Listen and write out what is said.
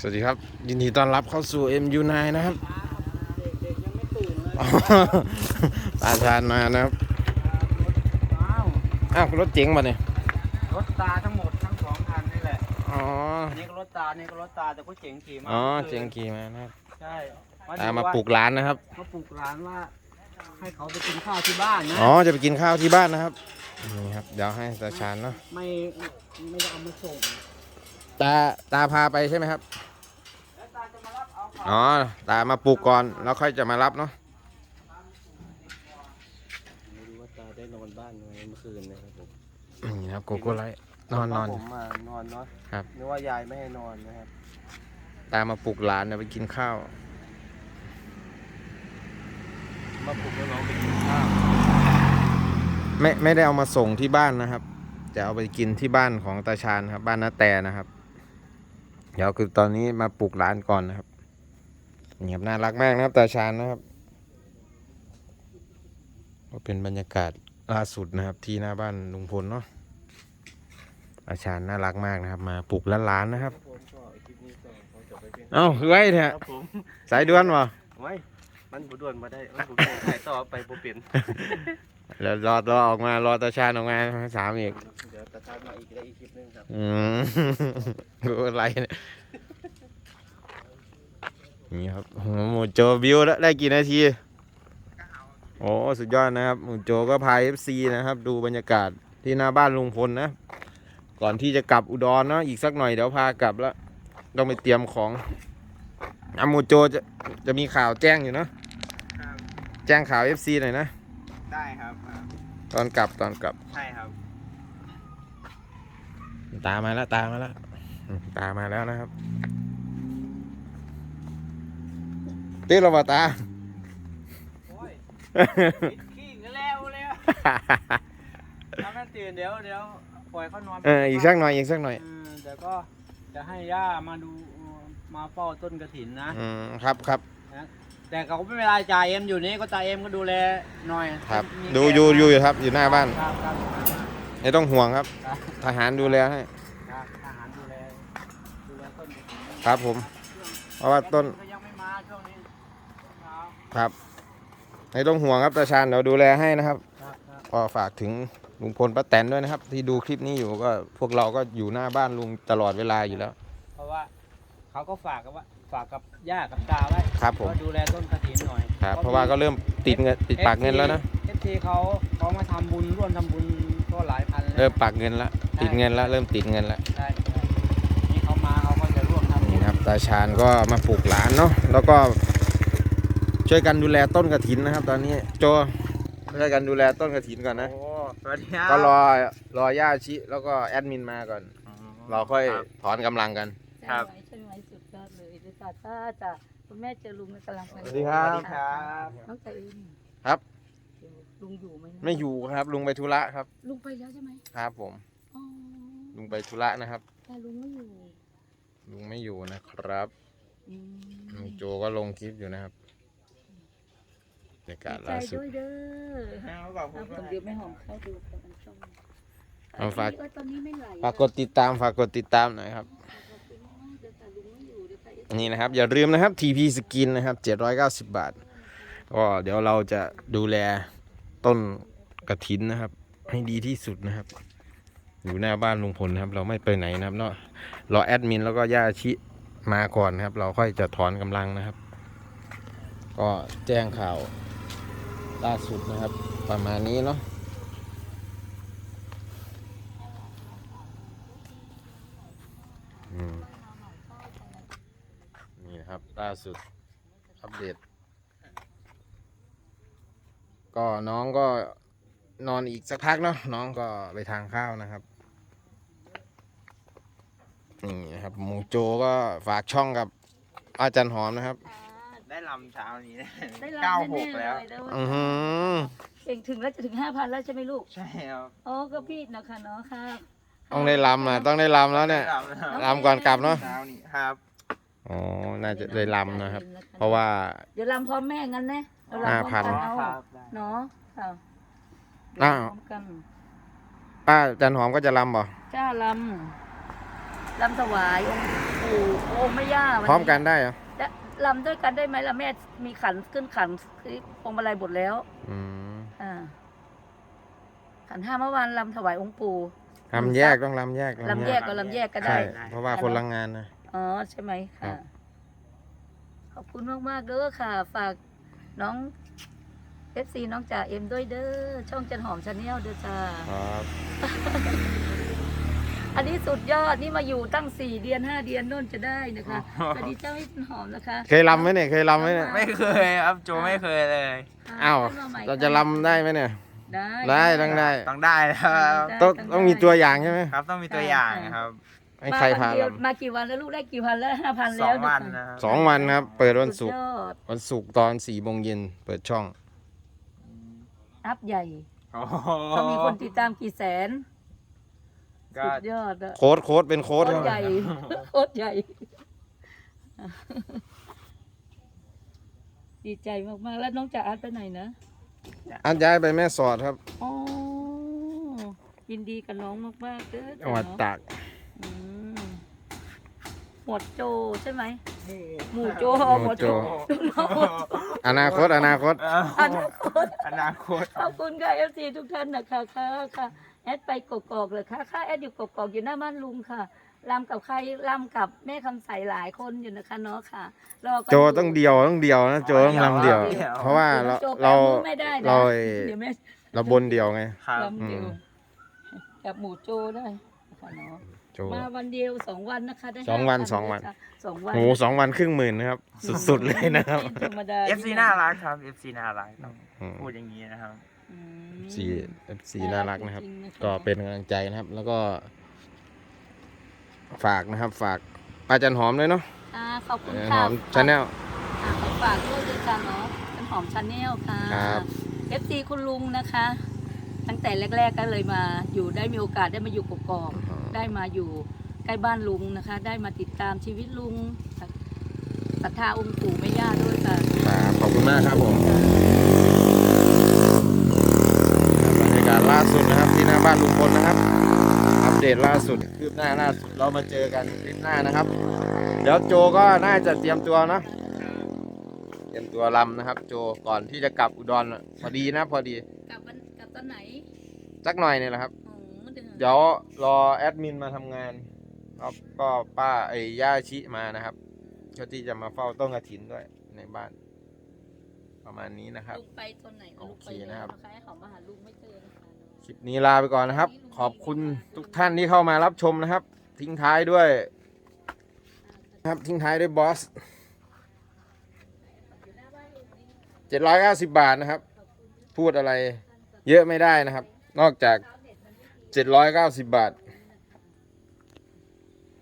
สวัสดีครับ ยินดีต้อนรับเข้าสู่ MU9 นะครับเด็กๆยังไม่ตื่นเลยอ๋อตาชานมานะครับว้าวอ้าวรถเจ๋งป่ะเนี่ยรถตาทั้งหมดทั้งสองคันนี่แหละอ๋ออันนี้ก็รถตาอันนี่ก็รถตาแต่ก็เจ๋งขี่มาอ๋อเจ๋งขี่มานะครับใช่ตามมาปลูกร้านนะครับมาปลูกร้านว่าให้เขาไปกินข้าวที่บ้านนะอ๋อจะไปกินข้าวที่บ้านนะครับนี่ครับเดี๋ยวให้ตาชานเนาะไม่ไม่ได้เอามาส่ง ตาตาพาไปใช่ไหมครับ แล้วตาจะมารับเอาของอ๋อ ตามาปลูกก่อน แล้วค่อยจะมารับเนาะ ไม่รู้ว่าตาได้นอนบ้านไหมเมื่อคืนนะครับผมนี่ครับโกโก้ไลท์นอนนอน ผมมานอนเนาะครับ นึกว่ายายไม่ให้นอนนะครับตามาปลูกร้านเดี๋ยวไปกินข้าว มาปลุกน้องๆไปกินข้าวไม่ไม่ได้เอามาส่งที่บ้านนะครับ จะเอาไปกินที่บ้านของตาชานครับ บ้านนาแต่นะครับ เดี๋ยวคือตอนนี้มาปลูกร้านก่อนนะครับนี่ครับน่ารักมากนะครับตาชานนะครับก็เป็นบรรยากาศล่าสุดนะครับ ที่หน้าบ้านลุงพลเนาะตาชานน่ารักมากนะครับ มาปลูกร้านๆนะครับผมก็คลิปนี้ก็เขาจะไปเป็นเอ้าคือไว้เถคอะรับผมสายด่วนวะไม่มันบุด่วนมาได้เอ้ยผมจะถ่ายต่อไปผมเปลี่ยน แล้วรอรอออกมารอตาชานออกมาสามอีกเดี๋ยวตาชาญมาอีกได้อีกคลิปหนึงครับอืมกูอะไรเนี่ยนี่ครับโอ้โหหมูโจบิวแล้วได้กี่นาทีโอ้สุดยอดนะครับหมูโจก็พาเอฟซีนะครับ ดูบรรยากาศที่หน้าบ้านลุงพลนะ ก่อนที่จะกลับอุดรเนาะอีกสักหน่อยเดี๋ยวพากลับแล้วต้องไปเตรียมของอะหมูโจจะจะมีข่าวแจ้งอยู่เนาะครับแจ้งข่าวเอฟซีหน่อยนะ ได้ครับอ่าตอนกลับตอนกลับ ใช่ครับ ตามมาแล้วตามมาแล้วอืมตามมาแล้วนะครับตีเราบ่ตาโอ้ยปิดขี้กันแล้วแล้วถ้าไม่ตื่นเดี๋ยวเดี๋ยวปล่อยเขานอนเอออีกสักหน่อยอีกสักหน่อยอืมเดี๋ยวก็จะให้ย่ามาดูมาเฝ้าต้นกระถินนะ อืมครับครับ แต่เขาก็ไม่เป็นไรจ่ายเอ็มอยู่นี่ก็จ่ายเอ็มก็ดูแลหน่อยครับ มีดูแกอยู่อยู่อยู่ครับ อยู่หน้าบ้านครับครับไม่ต้องห่วงครับ ครับทหารดูแลให้ครับทหารดูแลดูแลต้นกระถิ่นครับผม เพราะว่าต้นก็ยังไม่มาช่วงนี้เช้าครับไม่ต้องห่วงครับตาชานเดี๋ยวดูแลให้นะครับ ครับครับก็ฝากถึงลุงพลป้าแตนด้วยนะครับ ที่ดูคลิปนี้อยู่ก็พวกเราก็อยู่หน้าบ้านลุงตลอดเวลาอยู่แล้ว เพราะว่าเขาก็ฝากกับว่า ฝากกับย่ากับตาไว้ครับผมว่าดูแลต้นกระถินหน่อยครับเพราะว่าก็เริ่มติดเงินติดปากเงินแล้วนะเอฟซีเขาเขามาทำบุญร่วมทำบุญก็หลายพันแล้วเริ่มปากเงินแล้วติดเงินแล้วเริ่มติดเงินแล้วใช่ใช่นี่เขามาเขาก็จะร่วมทำบุนี่ญนะครับตาชาญก็มาปลูกหลานเนาะแล้วก็ช่วยกันดูแลต้นกระถินนะครับ ตอนนี้โจช่วยกันดูแลต้นกระถินก่อนนะ โอ้สวัสดีครับก็รอรอย่าชิแล้วก็แอดมินมาก่อน เราค่อยถอนกำลังกัน ครับ อดเลยดิจ้าจ้าจ้าคุณแม่เจอลุงกำลังไปสวัสดีครับ สวัสดีครับน้องใจเอ็มครับลุงอยู่ไหมนะไม่อยู่ครับ ลุงไปธุระครับ ลุงไปแล้วใช่ไหมครับผม อ๋อลุงไปธุระนะครับ แต่ลุงไม่อยู่ลุงไม่อยู่นะครับอืมลุงโจก็ลงคลิปอยู่นะครับบรรยากาศดีใจล่าสุดด้วยเด้อเอาเปล่าผมเอาคนเดียวไม่หอมเข้าดูกันช่องเอาฝากเออตอนนี้ไม่ไหลฝากกดติดตามฝากกดติดตามหน่อยครับขอบคุณมาก นี่นะครับ อย่าลืมนะครับ TP Skin นะครับ 790 บาท ก็เดี๋ยวเราจะดูแลต้นกระถินนะครับ ให้ดีที่สุดนะครับ อยู่หน้าบ้านลุงพลนะครับ เราไม่ไปไหนนะครับเนาะรอแอดมินแล้วก็ย่าชิมาก่อนนะครับ เราค่อยจะถอนกำลังนะครับ ก็แจ้งข่าวล่าสุดนะครับ ประมาณนี้เนาะอืม นี่นะครับล่า สุด อัปเดต ก็น้องก็นอนอีกสักพักเนาะน้องก็ไปทางข้าวนะครับนี่นะครับหมูโจก็ฝากช่องกับอาจารย์หอมนะครับ ได้ลำเช้านี้นะได้เก้ารับหกแน่ๆแล้ว เยอือหือ เก่งถึงแล้วจะถึงห้าพันแล้วใช่ไหมลูกใช่ครับอ๋อก็พี่นะคะเนาะค่ะต้องได้ลำนะต้องได้ลำแล้วเนี่ย ได้ลำนะครับลำก่อนกลับเนาะ เช้านี้ครับ อ๋อ น่าจะได้ลำนะครับ เพราะว่า เดี๋ยวลำพร้อมแม่งั้นนะเราลำพร้อมห้าพันกันเอาครับได้เนาะค่ะอ้าวลำพร้อมกันป้าอาจารย์หอมก็จะลำบ่จ้าลำลำถวายองค์ปู่ปู่องค์แม่ย่าวันนี้พร้อมกันได้เหรอจะลำด้วยกันได้ไหมล่ะแม่มีขันขึ้นขันที่พวงมาลัยบทแล้ว อืมอ่าขันห้าเมื่อวานลำถวายองค์ปู่ลำแยกต้องลำแยกลำแยกก็ลำแยกก็ได้ใช่เพราะว่าคนละงานนะ อ๋อใช่ไหมครัค่ะบขอบคุณมากมากๆเด้อค่ะ ฝากน้องเอฟซีน้องจ่าเอ็มด้วยเด้อช่องจันหอมชาแนลเด้อจ้าครับอันนี้สุดยอดนี่มาอยู่ตั้งสี่เดือนห้าเดือนนู่นจะได้นะคะสวัสดีเจ้าพี่จันหอมนะคะ เคยลำไหมเนี่ยเคยลำไหมเนี่ยไม่เคยครับโจไม่เคยเลยอ้าวขึ้นมใหม่เราจะลำได้ไหมเนี่ย ได้ได้ต้องได้ ต้องได้นะครับต้องต้องมีตัวอย่างใช่ไหมครับต้องมีตัวอย่างครับ ให้ใครพาวันเดียวลำมากี่วันแล้วลูกได้กี่พันแล้วห้าพันสแล้อวงวันนะนะคะรับสองวันครับ เปิดวันศุกสุร์ดยอดวันศุกร์ตอนสี่โมงเย็นเปิดช่อง อัพใหญ่โอ้โหเขามีคนติดตามกี่แสนก็สุดยอดอะโค้ดโค้ดเป็นโค้โคดตรใหญ่โคตรใหญ่ ดีใจมากๆแล้วน้องจ่าอาร์ตไปไหนนะอันย้ายไปแม่สอดครับอ๋อยินดีกับน้องมากๆเด้อจังหวัดเนาะตากอืม หมวดโจใช่ไหมหมู่โจหมวดโจน้องหมวดโจอนาคตอนาคตอนาคตอนาคตขอบคุณค่ะเอฟซีทุกท่านนะคะค่ะค่ะแอดไปกกอกเลยค่ะค่ะแอดอยู่กกอกอยู่หน้าบ้านลุงค่ะลำกับใครลำกับแม่คำใสหลายคนอยู่นะคะเนาะค่ะรอกันโจยู่ต้องเดียวต้องเดียวนะโจต้องลำเดียวเดี่ยว เพราะว่าเราโจเราแปลมือไม่ได้นะเราเดี๋ยวแม่เราบนเดียวไงครับลำเดียวอืมกับหมูโจได้นะ คะเนาะโจ มาวันเดียวสองวันนะคะได้สองวันห้าพัสองวันค่ะสองวันโหสองวันครึ่งหมื่นนะครับ สุดๆเลยนะครับธรรมดาเอฟซีน่ารักครับ FC น่ารักต้องอืม พูดอย่างนี้นะครับ อืมสีสีน่ารักนะครับ จงๆะคะก็เป็นกำลังใจนะครับ แล้วก็ ฝากนะครับ ฝากป้าจันหอมด้วยเนาะอ่าขอบคุณจันหค่ะอมชาแนล อ่าขอฝากด้วยด้วยกันเนาะจันหอมชาแนลค่ะ ครับ FC คุณลุงนะคะ ตั้งแต่แรก ๆ ก็เลยมาอยู่ได้มีโอกาสได้มาอยู่กกอกได้มาอยู่ใกล้บ้านลุงนะคะ ได้มาติดตามชีวิตลุงศรัทธาองค์ปู่แม่ย่าด้วยค่ะครับขอบคุณมากครับผมบรรยากาศล่าสุดนะครับที่หน้าบ้านลุงพลนะครับ อัปเดตล่าสุดคืบหน้าล่าสุดเรามาเจอกันคลิปหน้านะครับ เดี๋ยวโจก็น่าจะเตรียมตัวเนาะเตรียมตัวลำนะครับ โจก่อนที่จะกลับอุดรน่ะพอดีนะพอดีกลับวันกลับต อนไหนสักหน่อยเนี่ยแหละครับ อ๋อเดือนเดี๋ยวรอแอดมินมาทำงานครับก็ป้าไอ้ย่าชิมานะครับก็ที่จะมาเฝ้าต้นกระถินด้วยในบ้าน ประมาณนี้นะครับ ลุงไปตอนไหนก็ลุงไปโอเคนะครับเอาใครให้เขามาหาลุงไม่เจอนะคะคลิปนี้ลาไปก่อนนะครับ ขอบคุณทุกท่านที่เข้ามารับชมนะครับ ทิ้งท้ายด้วยนะครับทิ้งท้ายด้วยบอสเจ็ดร้อยเก้าสิบบาทนะครับ พูดอะไร เยอะไม่ได้นะครับ นอกจาก 790 บาท